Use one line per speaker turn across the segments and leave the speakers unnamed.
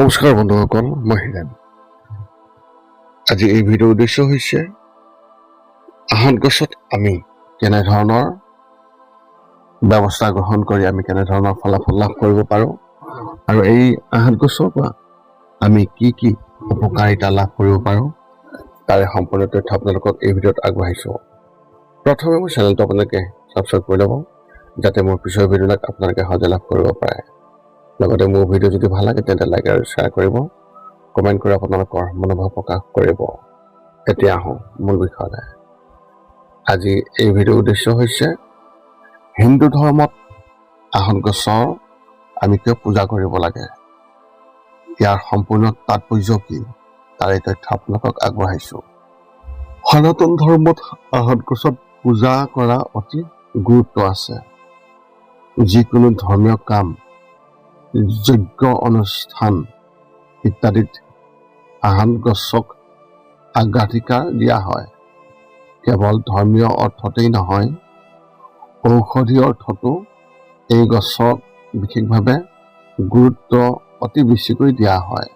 নমস্কাৰ বন্ধুসকল, মই হিৰেণ। আজি এই ভিডিঅ'ৰ উদ্দেশ্য হৈছে আহঁত গছত আমি কেনেধৰণৰ ব্যৱস্থা গ্ৰহণ কৰি আমি কেনেধৰণৰ ফলাফল লাভ কৰিব পাৰোঁ আৰু এই আহঁত গছৰ পৰা আমি কি কি উপকাৰিতা লাভ কৰিব পাৰোঁ তাৰে সম্পূৰ্ণ তথ্য আপোনালোকক এই ভিডিঅ'ত আগবঢ়াইছোঁ। প্ৰথমে মোৰ চেনেলটো আপোনালোকে ছাবস্ক্ৰাইব কৰি ল'ব, যাতে মোৰ পিছৰ ভিডিঅ'বিলাক আপোনালোকে সহজে লাভ কৰিব পাৰে। লগতে মোৰ ভিডিঅ' যদি ভালো লাগে, তেন্তে লাইক আৰু শ্বেয়াৰ কৰিব। কমেণ্ট কৰি আপোনালোকৰ মনোভাৱ প্ৰকাশ কৰিব। এতিয়া আহোঁ মূল বিষয়লৈ। আজি এই ভিডিঅ'ৰ উদ্দেশ্য হৈছে, হিন্দু ধৰ্মত আহত গছৰ আমি কিয় পূজা কৰিব লাগে? ইয়াৰ সম্পূৰ্ণ তাৎপৰ্য কি? তাৰে তথ্য আপোনালোকক আগবঢ়াইছোঁ। সনাতন ধৰ্মত আহত গছত পূজা কৰা অতি গুৰুত্ব আছে। যিকোনো ধৰ্মীয় কাম যজ্ঞ অনুষ্ঠান ইত্যাদিত আহান গছক অগ্ৰাধিকাৰ দিয়া হয়। কেৱল ধৰ্মীয় অৰ্থতেই নহয় ঔষধি অৰ্থতো এই গছক বিশেষভাৱে গুৰুত্ব অতি বেছিকৈ দিয়া হয়।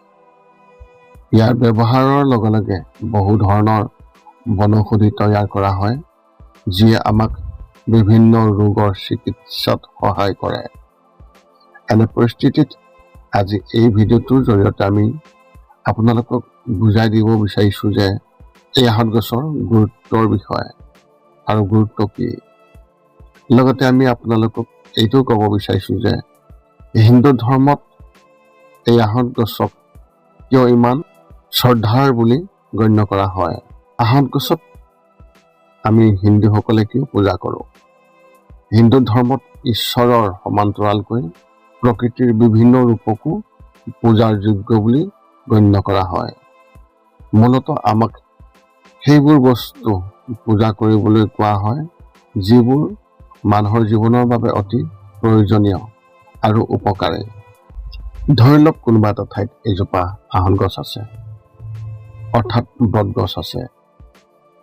ইয়াৰ ব্যৱহাৰৰ লগে লগে বহু ধৰণৰ বনৌষধি তৈয়াৰ কৰা হয়, যিয়ে আমাক বিভিন্ন ৰোগৰ চিকিৎসাত সহায় কৰে। এনে পৰিস্থিতিত আজি এই ভিডিঅ'টোৰ জৰিয়তে আমি আপোনালোকক বুজাই দিব বিচাৰিছোঁ যে এই আহঁত গছৰ গুৰুত্বৰ বিষয়ে আৰু গুৰুত্ব কি। লগতে আমি আপোনালোকক এইটোও ক'ব বিচাৰিছোঁ যে হিন্দু ধৰ্মত এই আহঁত গছক কিয় ইমান শ্ৰদ্ধাৰ বুলি গণ্য কৰা হয়? আহঁত গছত আমি হিন্দুসকলে কিয় পূজা কৰোঁ? হিন্দু ধৰ্মত ঈশ্বৰৰ সমান্তৰালকৈ প্ৰকৃতিৰ বিভিন্ন ৰূপকো পূজাৰ যোগ্য বুলি গণ্য কৰা হয়। মূলত আমাক সেইবোৰ বস্তু পূজা কৰিবলৈ কোৱা হয়, যিবোৰ মানুহৰ জীৱনৰ বাবে অতি প্ৰয়োজনীয় আৰু উপকাৰী। ধৰি লওক কোনোবা এটা ঠাইত এজোপা আহন গছ আছে, অৰ্থাৎ বট গছ আছে,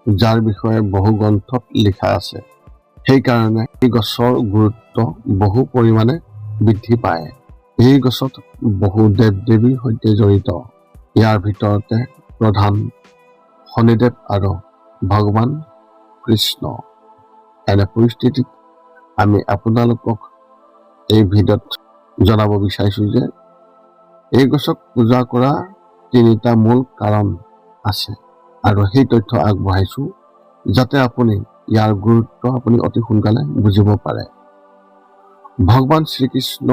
যাৰ বিষয়ে বহু গ্ৰন্থত লিখা আছে। সেইকাৰণে এই গছৰ গুৰুত্ব বহু পৰিমাণে বৃদ্ধি পায়। এই গছত বহু দেৱ দেৱীৰ সৈতে জড়িত। ইয়াৰ ভিতৰতে প্ৰধান শনিদেৱ আৰু ভগৱান কৃষ্ণ। এনে পৰিস্থিতিত আমি আপোনালোকক এই ভিডিঅ'ত জনাব বিচাৰিছোঁ যে এই গছক পূজা কৰা তিনিটা মূল কাৰণ আছে আৰু সেই তথ্য আগবঢ়াইছোঁ যাতে আপুনি ইয়াৰ গুৰুত্ব আপুনি অতি সোনকালে বুজিব পাৰে। ভগৱান শ্ৰীকৃষ্ণ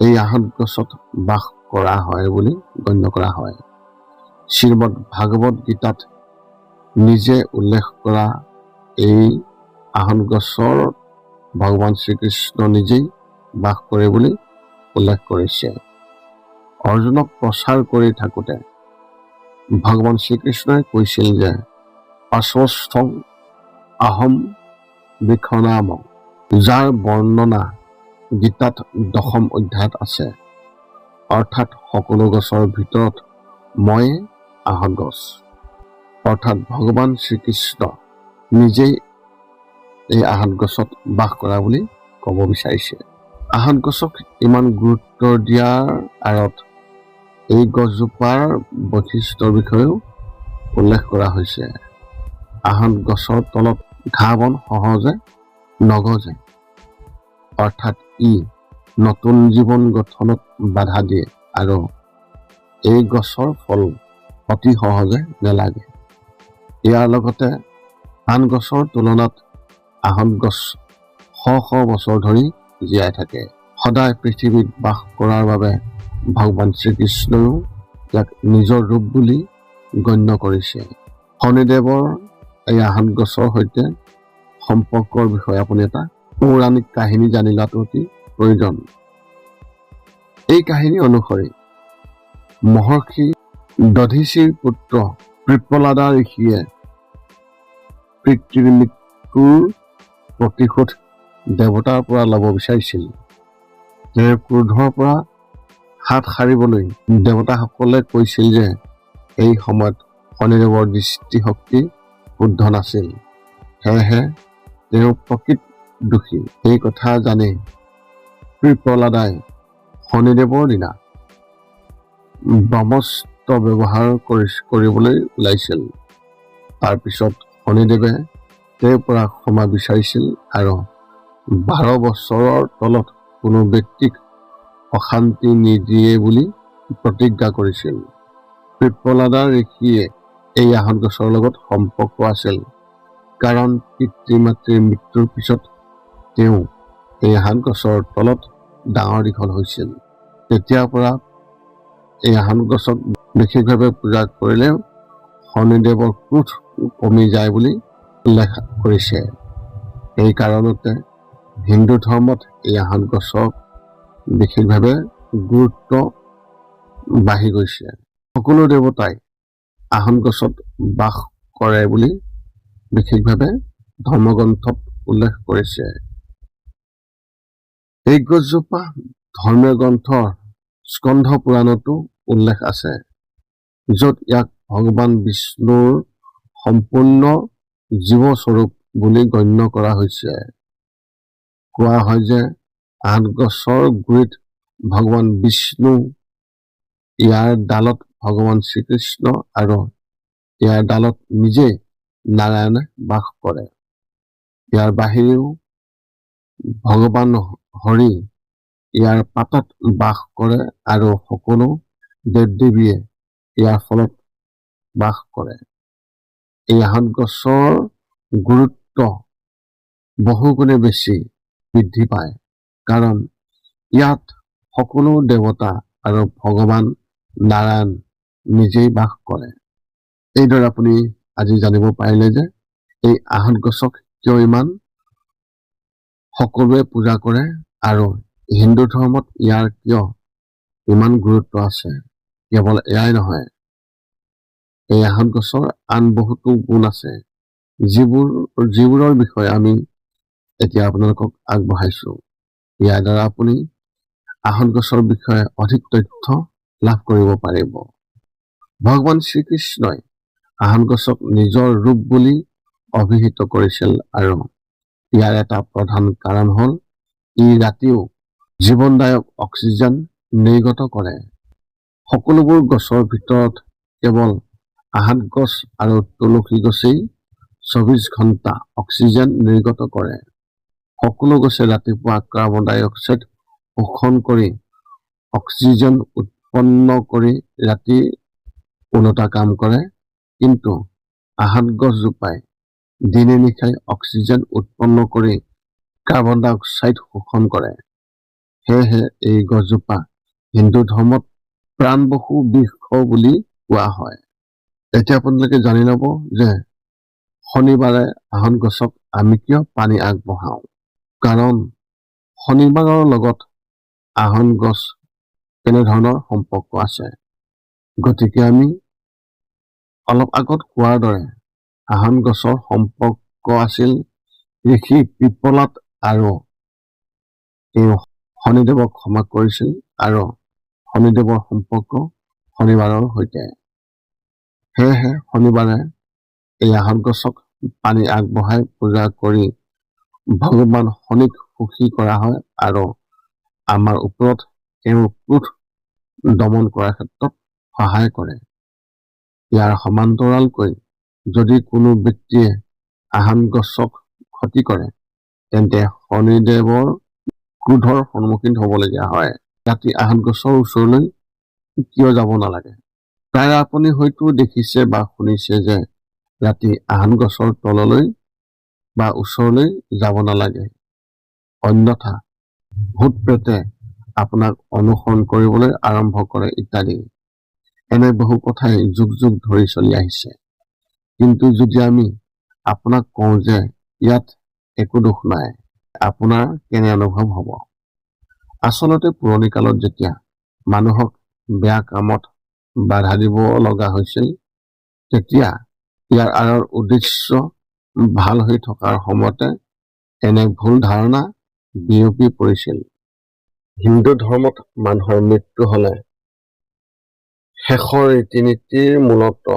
এই আহঁত গছত বাস কৰা হয় বুলি গণ্য কৰা হয়। শ্ৰীমদ ভাগৱত গীতাত নিজে উল্লেখ কৰা এই আহন গছৰ ভগৱান শ্ৰীকৃষ্ণ নিজেই বাস কৰে বুলি উল্লেখ কৰিছে। অৰ্জুনক প্ৰচাৰ কৰি থাকোঁতে ভগৱান শ্ৰীকৃষ্ণই কৈছিল যে অস্বস্থং আহম বৃক্ষনাম যাৰ বৰ্ণনা গীতাত দশম অধ্যায়ত আছে। অৰ্থাৎ সকলো গছৰ ভিতৰত মই আহত গছ। অৰ্থাৎ ভগৱান শ্ৰীকৃষ্ণ নিজেই এই আহত গছত বাস কৰা বুলি ক'ব বিচাৰিছে। আহত গছক ইমান গুৰুত্ব দিয়াৰ আঁৰত এই গছজোপাৰ বৈশিষ্ট্যৰ বিষয়েও উল্লেখ কৰা হৈছে। আহত গছৰ তলত ঘাঁহ বন সহজে নগজে। অৰ্থাৎ ই নতুন জীৱন গঠনত বাধা দিয়ে আৰু এই গছৰ ফল অতি সহজে নেলাগে। ইয়াৰ লগতে আন গছৰ তুলনাত আহত গছ শ শ বছৰ ধৰি জীয়াই থাকে। সদায় পৃথিৱীত বাস কৰাৰ বাবে ভগৱান শ্ৰীকৃষ্ণইও ইয়াক নিজৰ ৰূপ বুলি গণ্য কৰিছে। শনিদেৱৰ এই আহত গছৰ সৈতে সম্পৰ্কৰ বিষয়ে আপুনি এটা পৌৰাণিক কাহিনী জানি লোৱাটো অতি প্ৰয়োজন। এই কাহিনী অনুসৰি, মহৰ্ষি দধিচীৰ পুত্ৰ পিপ্পলাদা ঋষিয়ে পিতৃৰ মৃত্যুৰ প্ৰতিশোধ দেৱতাৰ পৰা ল'ব বিচাৰিছিল। তেওঁৰ ক্ৰোধৰ পৰা হাত সাৰিবলৈ দেৱতাসকলে কৈছিল যে এই সময়ত শনিদেৱৰ দৃষ্টিশক্তি শুদ্ধ নাছিল। সেয়েহে তেওঁ প্ৰকৃত দোষী। এই কথা জানি প্ৰহ্লাদাই শনিদেৱৰ দিনা ব্ৰহ্মস্ত্ৰ ব্যৱহাৰ কৰি কৰিবলৈ ওলাইছিল। তাৰপিছত শনিদেৱে তেওঁৰ পৰা ক্ষমা বিচাৰিছিল আৰু বাৰ বছৰৰ তলত কোনো ব্যক্তিক অশান্তি নিদিয়ে বুলি প্ৰতিজ্ঞা কৰিছিল। পিপ্পলাদা ঋষিয়ে এই আহত গছৰ লগত সম্পৰ্ক আছিল। কাৰণ পিতৃ মাতৃৰ মৃত্যুৰ পিছত তেওঁ এই আহত গছৰ তলত ডাঙৰ দীঘল হৈছিল। তেতিয়াৰ পৰা এই আহত গছক বিশেষভাৱে পূজা কৰিলে শনিদেৱৰ ক্ৰোধ কমি যায় বুলি উল্লেখ কৰিছে। এই কাৰণতে হিন্দু ধৰ্মত এই আহত গছক বিশেষভাৱে গুৰুত্ব বাঢ়ি গৈছে। সকলো দেৱতাই আহন গছত বাস কৰে বুলি বিশেষভাৱে ধৰ্মগ্ৰন্থত উল্লেখ কৰিছে এই গছজোপা ধৰ্মীয় গ্ৰন্থৰ স্কন্ধ পুৰাণতো উল্লেখ আছে, য'ত ইয়াক ভগৱান বিষ্ণুৰ সম্পূৰ্ণ জীৱস্বৰূপ বুলি গণ্য কৰা হৈছে। কোৱা হয় যে আঠ গছৰ গুৰিত ভগৱান বিষ্ণু, ইয়াৰ ডালত ভগৱান শ্ৰীকৃষ্ণ আৰু ইয়াৰ ডালত নিজে নাৰায়ণে বাস কৰে ইয়াৰ বাহিৰেও ভগৱান হৰি ইয়াৰ পাতত বাস কৰে আৰু সকলো দেৱ দেৱীয়ে ইয়াৰ ফলত বাস কৰে। এই আহত গছৰ গুৰুত্ব বহুগুণে বেছি বৃদ্ধি পায়। কাৰণ ইয়াত সকলো দেৱতা আৰু ভগৱান নাৰায়ণ নিজেই বাস কৰে। এইদৰে আপুনি আজি জানিব পাৰিলে যে এই আহত গছক কিয় ইমান সকলোৱে পূজা কৰে আৰু হিন্দু ধৰ্মত ইয়াৰ কিয় ইমান গুৰুত্ব আছে? কেৱল এয়াই নহয়, এই আহত গছৰ আন বহুতো গুণ আছে। যিবোৰ, যিবোৰৰ বিষয়ে আমি এতিয়া আপোনালোকক আগবঢ়াইছো। ইয়াৰ দ্বাৰা আপুনি আহত গছৰ বিষয়ে অধিক তথ্য লাভ কৰিব পাৰিব। ভগৱান শ্ৰীকৃষ্ণই আহত গছক নিজৰ ৰূপ বুলি অভিহিত কৰিছিল আৰু ইয়াৰ এটা প্ৰধান কাৰণ হ'ল ই ৰাতিও জীৱনদায়ক অক্সিজেন নিৰ্গত কৰে। সকলোবোৰ গছৰ ভিতৰত কেৱল আহাত গছ আৰু তুলসী গছেই চৌবিছ ঘণ্টা অক্সিজেন নিৰ্গত কৰে। সকলো গছে ৰাতিপুৱা কাৰ্বন ডাই অক্সাইড শোষণ কৰি অক্সিজেন উৎপন্ন কৰি ৰাতি ওলোটা কাম কৰে। কিন্তু আহাত গছজোপাই দিনে নিশাই অক্সিজেন উৎপন্ন কৰি কাৰ্বন ডাই অক্সাইড শোষণ কৰে। সেয়েহে এই গছজোপা হিন্দু ধৰ্মত প্ৰাণবসু বৃক্ষ বুলি কোৱা হয়। এতিয়া আপোনালোকে জানি ল'ব যে শনিবাৰে আহন গছক আমি কিয় পানী আগবঢ়াওঁ। কাৰণ শনিবাৰৰ লগত আহন গছ কেনেধৰণৰ সম্পৰ্ক আছে। গতিকে আমি অলপ আগত কোৱাৰ দৰে আহন গছৰ সম্পৰ্ক আছিল ঋষি পিপলাত আৰু তেওঁ শনিদেৱক ক্ষমা কৰিছিল আৰু শনিদেৱৰ সম্পৰ্ক শনিবাৰৰ সৈতে। সেয়েহে শনিবাৰে এই আহত গছক পানী আগবঢ়াই পূজা কৰি ভগৱান শনিক সুখী কৰা হয় আৰু আমাৰ ওপৰত তেওঁৰ ক্ৰোধ দমন কৰাৰ ক্ষেত্ৰত সহায় কৰে। ইয়াৰ সমান্তৰালকৈ যদি কোনো ব্যক্তিয়ে আহান গছক ক্ষতি কৰে তেন্তে শনিদেৱৰ ক্ৰোধৰ সন্মুখীন হ'বলগীয়া হয়। ৰাতি আহান গছৰ ওচৰলৈ কিয় যাব নালাগে? প্ৰায় আপুনি হয়তো দেখিছে বা শুনিছে যে ৰাতি আহান গছৰ তললৈ বা ওচৰলৈ যাব নালাগে। অন্যথা ভূত প্ৰেতে আপোনাক অনুসৰণ কৰিবলৈ আৰম্ভ কৰে ইত্যাদি। এনে বহু কথাই যুগ যুগ ধৰি চলি আহিছে। কিন্তু যদি আমি আপোনাক কওঁ যে ইয়াত একো দুখ নাই আপোনাৰ কেনে অনুভৱ হ'ব? আচলতে পুৰণি কালত যেতিয়া মানুহক বেয়া কামত বাধা দিব লগা হৈছিল তেতিয়া ইয়াৰ আঁৰৰ উদ্দেশ্য ভাল হৈ থকাৰ সময়তে এনে ভুল ধাৰণা বিয়পি পৰিছিল। হিন্দু ধৰ্মত মানুহৰ মৃত্যু হলে শেষৰ ৰীতি নীতিৰ মূলত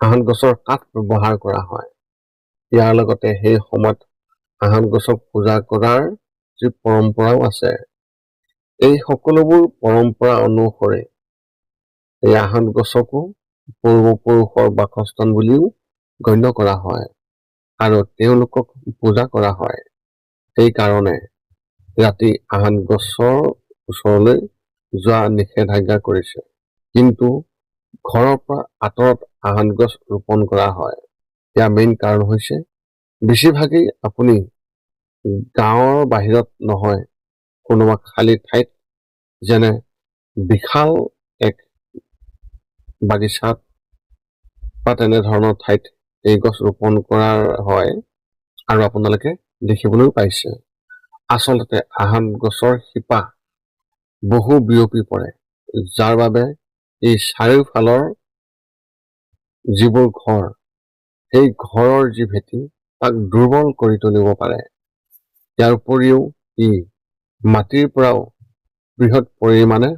আহত গছৰ কাঠ ব্যৱহাৰ কৰা হয়। ইয়াৰ লগতে সেই সময়ত আহত গছক পূজা কৰাৰ যি পৰম্পৰাও আছে এই সকলোবোৰ পৰম্পৰা অনুসৰি এই আহত গছকো পূৰ্বপুৰুষৰ বাসস্থান বুলিও গণ্য কৰা হয় আৰু তেওঁলোকক পূজা কৰা হয়। সেইকাৰণে ৰাতি আহত গছৰ ওচৰলৈ যোৱা নিষেধাজ্ঞা কৰিছে। কিন্তু ঘৰৰ পৰা আঁতৰত আহত গছ ৰোপণ কৰা হয়। ইয়াৰ মেইন কাৰণ হৈছে বেছিভাগেই আপুনি গাঁৱৰ বাহিৰত নহয় কোনোবা খালী ঠাইত যেনে বিশাল এক বাগিচাত বা তেনেধৰণৰ ঠাইত এই গছ ৰোপণ কৰা হয় আৰু আপোনালোকে দেখিবলৈও পাইছে। আচলতে আহত গছৰ শিপা বহু বিয়পি পৰে যাৰ বাবে এই চাৰিওফালৰ যিবোৰ ঘৰ, সেই ঘৰৰ যি ভেটি তাক দুৰ্বল কৰি তুলিব পাৰে। ইয়াৰ উপৰিও ই মাটিৰ পৰাও বৃহৎ পৰিমাণে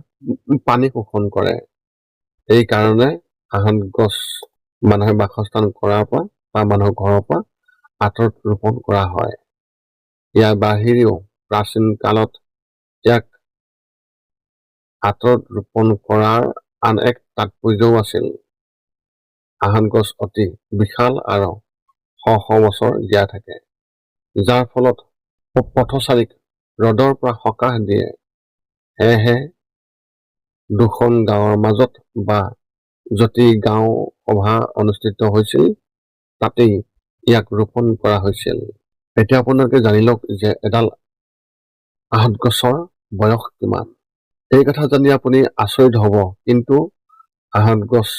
পানী শোষণ কৰে। সেইকাৰণে আহত গছ মানুহে বাসস্থান কৰাৰ পৰা বা মানুহৰ ঘৰৰ পৰা আঁতৰত ৰোপণ কৰা হয়। ইয়াৰ বাহিৰেও প্ৰাচীন কালত ইয়াক আঁতৰত ৰোপণ কৰাৰ আন এক তাৎপৰ্যও আছিল। আহত গছ অতি বিশাল আৰু শ শ বছৰ জীয়াই থাকে, যাৰ ফলত পথচাৰীক ৰ'দৰ পৰা সকাহ দিয়ে। সেয়েহে দুখন গাঁৱৰ মাজত বা য'তেই গাঁও সভা অনুষ্ঠিত হৈছিল, তাতেই ইয়াক ৰোপণ কৰা হৈছিল। এতিয়া আপোনালোকে জানি লওক যে এডাল আহত গছৰ বয়স কিমান। এই কথা জানি আপুনি আচৰিত হ'ব কিন্তু আহত গছ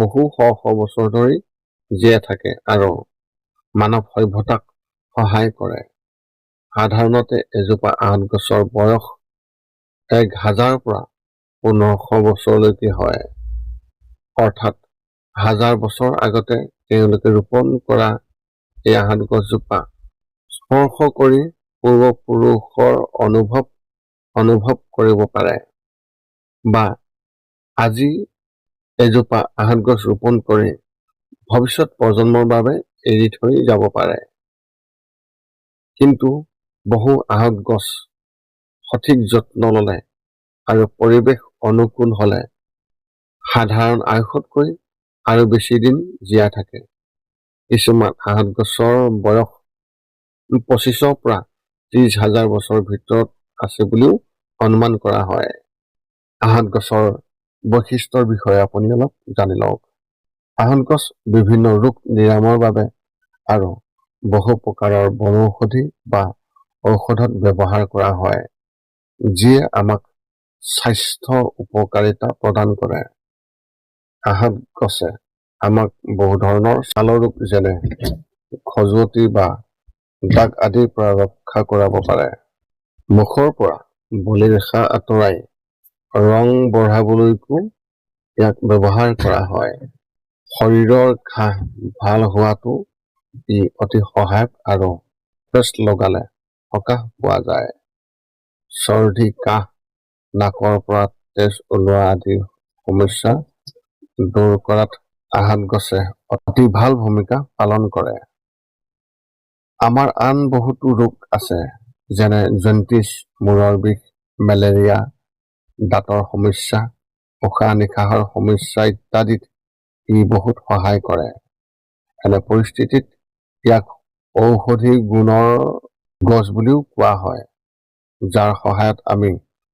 বহু শ শ বছৰ ধৰি জীয়াই থাকে আৰু মানৱ সভ্যতাক সহায় কৰে। সাধাৰণতে এজোপা আহত গছৰ বয়স এক হাজাৰৰ পৰা পোন্ধৰশ বছৰলৈকে হয়। অৰ্থাৎ হাজাৰ বছৰ আগতে তেওঁলোকে ৰোপণ কৰা এই আহত গছজোপা স্পৰ্শ কৰি পূৰ্বপুৰুষৰ অনুভৱ অনুভৱ কৰিব পাৰে। বা আজি এজোপা আহত গছ ৰোপণ কৰি ভৱিষ্যত প্ৰজন্মৰ বাবে এৰি থৈ যাব পাৰে। কিন্তু বহু আহত গছ সঠিক যত্ন ল'লে আৰু পৰিৱেশ অনুকূল হ'লে সাধাৰণ আয়ুসতকৈ আৰু বেছি দিন জীয়াই থাকে। কিছুমান আহত গছৰ বয়স পঁচিছৰ পৰা ত্ৰিছ হাজাৰ বছৰৰ ভিতৰত আছে বুলিও অনুমান কৰা হয়। আহত গছৰ বৈশিষ্ট্যৰ বিষয়ে আপুনি অলপ জানি লওক। আহত গছ বিভিন্ন ৰোগ নিৰাময়ৰ বাবে আৰু বহু প্ৰকাৰৰ বনৌষধি বা ঔষধত ব্যৱহাৰ কৰা হয় যিয়ে আমাক স্বাস্থ্য উপকাৰিতা প্ৰদান কৰে। আহত গছে আমাক বহু ধৰণৰ ছালৰ ৰোগ যেনে খজুৱতি বা দাগ আদিৰ পৰা ৰক্ষা কৰাব পাৰে। মুখৰ পৰা বলিৰেখা আঁতৰাই। ৰং বঢ়াবলৈকো ইয়াক ব্যৱহাৰ কৰা হয়। শৰীৰৰ ঘাঁহ ভাল হোৱাটো ই অতি সহায়ক আৰু পেষ্ট লগালে সকাহ পোৱা যায়। চৰ্দি কাহ নাকৰ পৰা তেজ ওলোৱা আদিৰ সমস্যা দূৰ কৰাত আহত গছে অতি ভাল ভূমিকা পালন কৰে। আমাৰ আন বহুতো ৰোগ আছে। যেনে জণ্টিছ মূৰৰ বিষ মেলেৰিয়া দাঁতৰ সমস্যা উশাহ নিশাহৰ সমস্যা ইত্যাদিত ই বহুত সহায় কৰে। এনে পৰিস্থিতিত ইয়াক ঔষধি গুণৰ গছ বুলিও কোৱা হয় যাৰ সহায়ত আমি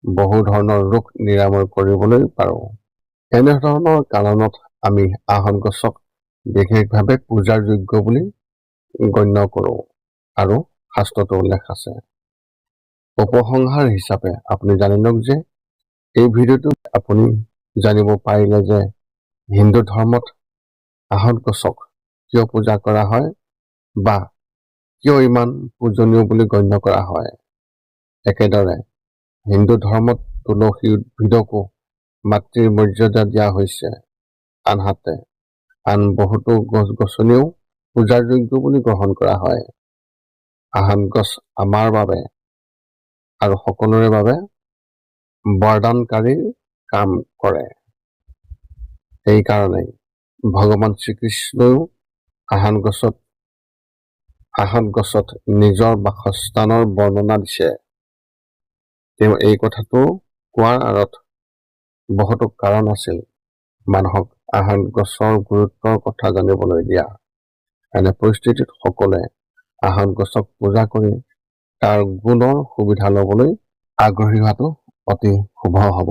বহু ধৰণৰ ৰোগ নিৰাময় কৰিবলৈ পাৰোঁ। এনেধৰণৰ কাৰণত আমি আহত গছক বিশেষভাৱে পূজাৰ যোগ্য বুলি গণ্য কৰোঁ আৰু শাস্ত্ৰতো উল্লেখ আছে। উপসংহাৰ হিচাপে আপুনি জানি লওক যে এই ভিডিঅ'টো আপুনি জানিব পাৰিলে যে হিন্দু ধৰ্মত আহত গছক কিয় পূজা কৰা হয় বা কিয় ইমান পূজনীয় বুলি গণ্য কৰা হয়। একেদৰে হিন্দু ধৰ্মত তুলসী উদ্ভিদকো মাতৃৰ মৰ্যাদা দিয়া হৈছে। আনহাতে আন বহুতো গছ গছনিও পূজাৰ যোগ্য বুলি গ্ৰহণ কৰা হয়। আহত গছ আমাৰ বাবে আৰু সকলোৰে বাবে বৰদানকাৰীৰ কাম কৰে। সেইকাৰণে ভগৱান শ্ৰীকৃষ্ণইও আহত গছত আহত গছত নিজৰ বাসস্থানৰ বৰ্ণনা দিছে। তেওঁ এই কথাটো কোৱাৰ আঁৰত বহুতো কাৰণ আছিল। মানুহক আহত গছৰ গুৰুত্বৰ কথা জানিবলৈ দিয়া। এনে পৰিস্থিতিত সকলোৱে আহত গছক পূজা কৰি তাৰ গুণৰ সুবিধা ল'বলৈ আগ্ৰহী হোৱাটো অতি শুভ হ'ব।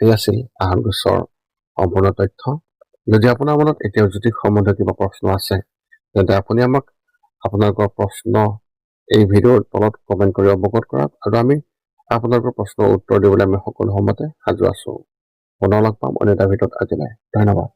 এই আছিল আহত গছৰ সম্পূৰ্ণ তথ্য। যদি আপোনাৰ মনত এতিয়াও জ্যোতিষ সম্বন্ধীয় কিবা প্ৰশ্ন আছে তেন্তে আপুনি আমাক আপোনালোকৰ প্ৰশ্ন এই ভিডিঅ'ৰ তলত কমেণ্ট কৰি অৱগত কৰক আৰু আমি আপোনালোকৰ প্ৰশ্নৰ উত্তৰ দিবলৈ আমি সকলো সময়তে সাজু আছো। পুনৰ লগ পাম অন্য এটা ভিডিঅ'ত আজিলৈ। ধন্যবাদ।